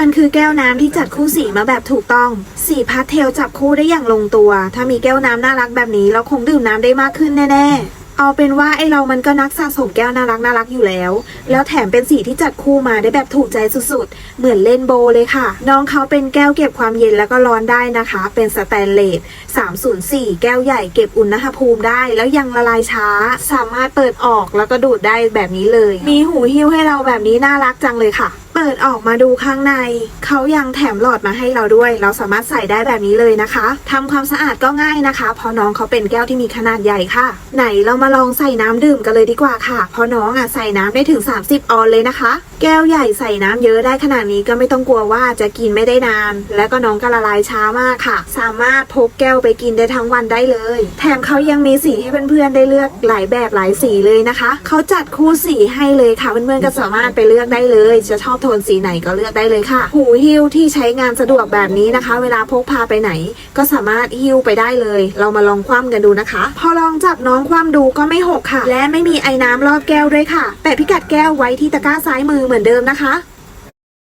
มันคือแก้วน้ำที่จัดคู่สีมาแบบถูกต้อง สีพาสเทลจับคู่ได้อย่างลงตัว ถ้ามีแก้วน้ำน่ารักแบบนี้ เราคงดื่มน้ำได้มากขึ้นแน่ๆ เอาเป็นว่าไอเรามันก็นักสะสมแก้วน่ารักน่ารักอยู่แล้ว แล้วแถมเป็นสีที่จัดคู่มาได้แบบถูกใจสุดๆ เหมือนเล่นโบเลยค่ะ น้องเขาเป็นแก้วเก็บความเย็นแล้วก็ร้อนได้นะคะ เป็นสแตนเลส 304 แก้วใหญ่เก็บอุณหภูมิได้ แล้วยังละลายช้า สามารถเปิดออกแล้วก็ดูดได้แบบนี้เลย มีหูหิ้วให้เราแบบนี้น่ารักจังเลยค่ะ เปิดออกมาดูข้างใน เขายังแถมหลอดมาให้เราด้วย เราสามารถใส่ได้แบบนี้เลยนะคะทำความสะอาดก็ง่ายนะคะ เพราะน้องเขาเป็นแก้วที่มีขนาดใหญ่ค่ะ ไหนเรามาลองใส่น้ำดื่มกันเลยดีกว่าค่ะ เพราะน้องอะใส่น้ำได้ถึง 30 ออนเลยนะคะ แก้วใหญ่ใส่น้ำเยอะได้ขนาดนี้ก็ไม่ต้องกลัวว่าจะกินไม่ได้นาน และก็น้องก็ละลายช้ามากค่ะ สามารถพกแก้วไปกินได้ทั้งวันได้เลย แถมเขายังมีสีให้เพื่อนๆได้เลือกหลายแบบหลายสีเลยนะคะ เขาจัดคู่สีให้เลยค่ะเพื่อนๆก็สามารถไปเลือกได้เลย จะชอบโทนสีไหนก็เลือกได้เลยค่ะ หูหิ้วที่ใช้งานสะดวกแบบนี้นะคะ เวลาพกพาไปไหน ก็สามารถหิ้วไปได้เลย เรามาลองคว่ำกันดูนะคะ พอลองจับน้องคว่ำดูก็ไม่หกค่ะ และไม่มีไอ้น้ำรอบแก้วด้วยค่ะแปะพิกัดแก้วไว้ที่ตะกร้าซ้ายมือเหมือนเดิมนะคะ